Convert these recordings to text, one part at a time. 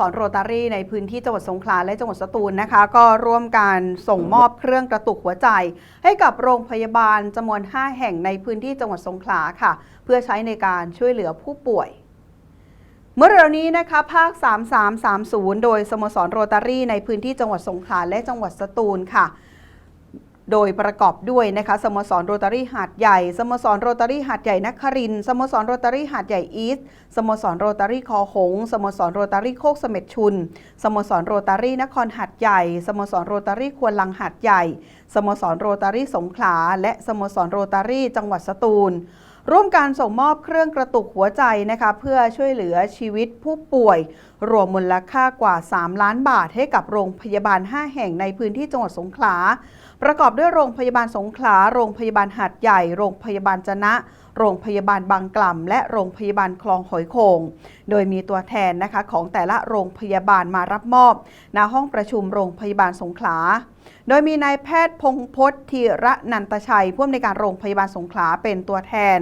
สอนโรตารี่ในพื้นที่จังหวัดสงขลาและจังหวัดสตูลนะคะ ก็ร่วมการส่งมอบเครื่องกระตุกหัวใจ ให้กับโรงพยาบาลจำนวน 5 แห่งในพื้นที่จังหวัดสงขลาค่ะ เพื่อใช้ในการช่วยเหลือผู้ป่วย เมื่อเร็วนี้นะคะ ภาค 3330 โดยสโมสรโรตารี่ในพื้นที่จังหวัดสงขลาและจังหวัดสตูลค่ะ โดยประกอบด้วยนะคะสโมสรโรตารี่หาดใหญ่สโมสรโรตารี่หาดใหญ่นครินสโมสรโรตารี่หาดใหญ่อีสต์สโมสรโรตารี่คอหงส์สโมสรโรตารี่โคกเสม็ดชุนสโมสรโรตารี่นครหาดใหญ่สโมสรโรตารี่ควนลังหาดใหญ่สโมสรโรตารี่สงขลาและสโมสรโรตารี่จังหวัดสตูล ร่วมการส่งมอบเครื่องกระตุกหัวใจนะคะเพื่อช่วยเหลือชีวิตผู้ป่วย รวมมูลค่ากว่า 3 ล้านบาทให้กับโรงพยาบาล 5 แห่งในพื้นที่จังหวัดสงขลา ประกอบด้วยโรงพยาบาลสงขลา โรงพยาบาลหาดใหญ่ โรงพยาบาลจนะ โรงพยาบาลบางกล่ำและโรงพยาบาลคลองหอยโขงโดยมีตัวแทนนะคะของแต่ละโรงพยาบาลมารับมอบณห้องประชุมโรงพยาบาลสงขลา โดยมีนายแพทย์พงพจน์ธีระนันตชัยผู้อำนวยการโรงพยาบาลสงขลาเป็นตัวแทน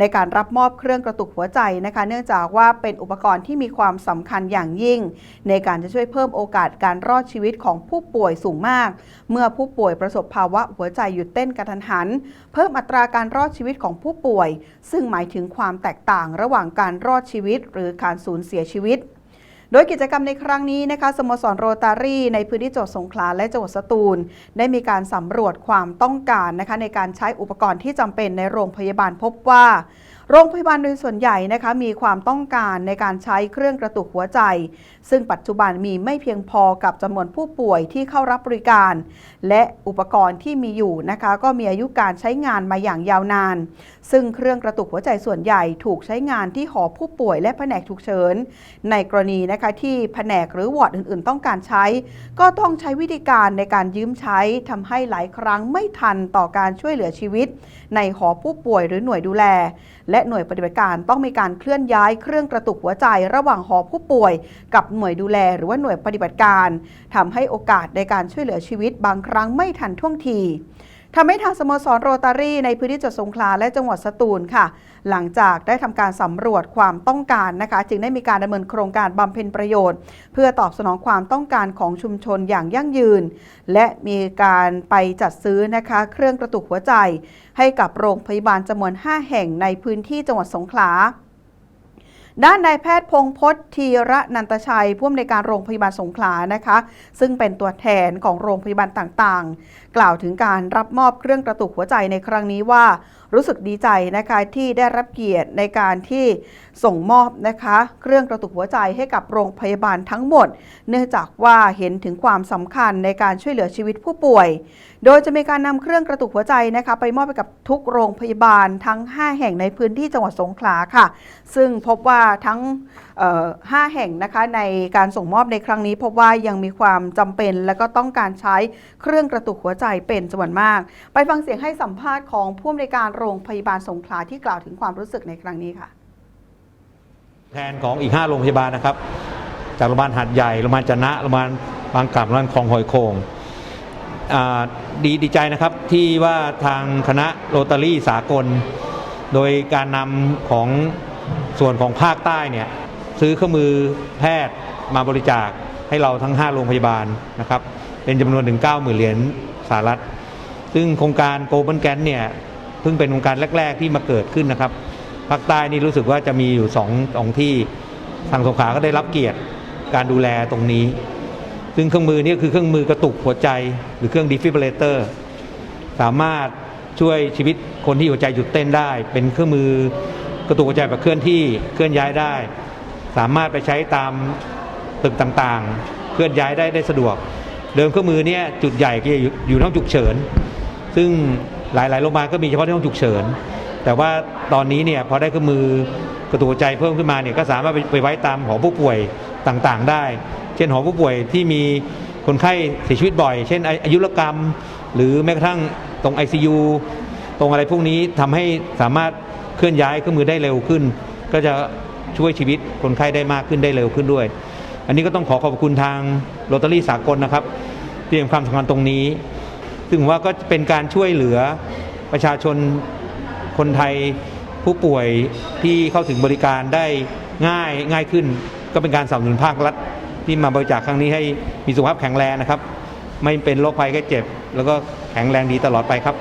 ในการรับมอบเครื่องกระตุกหัวใจนะคะ เนื่องจากว่าเป็นอุปกรณ์ที่มีความสำคัญอย่างยิ่ง ในการจะช่วยเพิ่มโอกาสการรอดชีวิตของผู้ป่วยสูงมาก เมื่อผู้ป่วยประสบภาวะหัวใจหยุดเต้นกระทันหัน เพิ่มอัตราการรอดชีวิตของผู้ป่วย ซึ่งหมายถึงความแตกต่างระหว่างการรอดชีวิต หรือการสูญเสียชีวิต โดยกิจกรรมในครั้งนี้นะคะสโมสรโรตารี่ ในพื้นที่จังหวัดสงขลาและจังหวัดสตูล ได้มีการสำรวจความต้องการนะคะในการใช้อุปกรณ์ที่จำเป็นในโรงพยาบาลพบว่า โรงพยาบาลโดยส่วนใหญ่นะคะมีความต้องการในการใช้เครื่องกระตุกหัวใจ ซึ่งปัจจุบันมีไม่เพียงพอกับจำนวนผู้ป่วยที่เข้ารับบริการ และอุปกรณ์ที่มีอยู่นะคะก็มีอายุการใช้งานมาอย่างยาวนาน ซึ่งเครื่องกระตุกหัวใจส่วนใหญ่ถูกใช้งานที่หอผู้ป่วยและแผนกฉุกเฉิน ในกรณีนะคะที่แผนกหรือวอร์ดอื่นๆ ต้องการใช้ ก็ต้องใช้วิธีการในการยืมใช้ทำให้หลายครั้งไม่ทันต่อการช่วยเหลือชีวิต ในหอผู้ป่วยหรือหน่วยดูแลและและหน่วยปฏิบัติการต้องมีการเคลื่อนย้ายเครื่องกระตุกหัวใจ ระหว่างหอผู้ป่วย กับหน่วยดูแลหรือว่าหน่วยปฏิบัติการทำให้โอกาสในการช่วยเหลือชีวิตบางครั้งไม่ทันท่วงที ทำให้ทางสโมสรโรตารี่ในพื้นที่จังหวัดสงขลาและจังหวัดสตูลค่ะ หลังจากได้ทำการสำรวจความต้องการนะคะ จึงได้มีการดำเนินโครงการบำเพ็ญประโยชน์ เพื่อตอบสนองความต้องการของชุมชนอย่างยั่งยืน และมีการไปจัดซื้อนะคะเครื่องกระตุกหัวใจ ให้กับโรงพยาบาลจำนวน 5 แห่งในพื้นที่จังหวัดสงขลา ด้านนายแพทย์พงพจน์ธีระนันตชัยผู้อำนวยการโรงพยาบาลสงขลานะคะ ซึ่งเป็นตัวแทนของโรงพยาบาลต่างๆ กล่าวถึงการรับมอบเครื่องกระตุกหัวใจในครั้งนี้ว่ารู้สึกดีใจนะคะที่ได้รับเกียรติในการที่ส่งมอบนะคะเครื่องกระตุกหัวใจให้กับโรงพยาบาลทั้งหมด เนื่องจากว่าเห็นถึงความสำคัญในการช่วยเหลือชีวิตผู้ป่วย โดยจะมีการนำเครื่องกระตุกหัวใจนะคะไปมอบให้กับทุกโรงพยาบาลทั้ง 5 แห่งในพื้นที่จังหวัดสงขลาค่ะ ซึ่งพบว่าทั้ง 5 แห่งนะคะในการส่งมอบในครั้งนี้พบว่ายังมีความจำเป็นและก็ต้องการใช้เครื่องกระตุกหัวใจเป็นจำนวนมาก ไปฟังเสียงให้สัมภาษณ์ของผู้อำนวยการโรงพยาบาลสงขลาที่กล่าวถึงความรู้สึกในครั้งนี้ค่ะ แทนของอีก 5 โรงพยาบาลนะครับ จากโรงพยาบาลหัดใหญ่โรงพยาบาลจนะโรงพยาบาลบางกลับโรงพยาบาลคลองหอยโขงดีดีใจนะครับที่ว่าทางคณะโรตารี่สากล โดยการนำของส่วนของภาคใต้เนี่ย ซื้อเครื่องมือแพทย์มาบริจาคให้เราทั้ง 5 โรงพยาบาลนะครับ เป็นจำนวนถึง 90,000 เหรียญสหรัฐ ซึ่งโครงการโกลบอลแกนเนี่ยเพิ่งเป็นโครงการแรก ๆ ที่มาเกิดขึ้นนะครับภาคใต้นี่รู้สึกว่าจะมีอยู่สององที่ทางสงขลาก็ได้รับเกียรติการดูแลตรงนี้ ซึ่งเครื่องมือนี้คือเครื่องมือกระตุกหัวใจ หรือเครื่องดีฟิบเลเตอร์สามารถช่วยชีวิตคนที่หัวใจหยุดเต้นได้ เป็นเครื่องมือกระตุกหัวใจแบบเคลื่อนที่เคลื่อนย้ายได้ สามารถไปใช้ตามตึกต่างๆ เคลื่อนย้ายได้ได้สะดวก เดิมเครื่องมือเนี้จุดใหญ่ก็อยู่อยู่ในห้องฉุกเฉิน ซึ่งหลายๆโรงพยาบาลก็มีเฉพาะที่ห้องฉุกเฉิน แต่ว่าตอนนี้เนี่ยพอได้เครื่องมือกระตุกหัวใจเพิ่มขึ้นมาเนี่ยก็สามารถไปไปไว้ตามหอผู้ป่วยต่างๆ ได้ เช่นหอผู้ป่วยที่มีคนไข้เสียชีวิตบ่อย เช่นอายุรกรรม หรือแม้กระทั่งตรง ICU ตรงอะไรพวกนี้ทำให้สามารถเคลื่อนย้ายเครื่องมือได้เร็วขึ้น ก็จะ ช่วยชีวิตคนไข้ได้มากขึ้นได้เร็วขึ้นด้วย อันนี้ก็ต้องขอขอบคุณทางโรตารี่สากลนะครับที่ให้ความสำคัญตรงนี้ ซึ่งว่าก็เป็นการช่วยเหลือประชาชนคนไทยผู้ป่วยที่เข้าถึงบริการได้ง่ายง่ายขึ้น ก็เป็นการสนับสนุนภาครัฐที่มาบริจาคครั้งนี้ให้มีสุขภาพแข็งแรงนะครับ ไม่เป็นโรคภัยแค่เจ็บ แล้วก็แข็งแรงดีตลอดไปครับ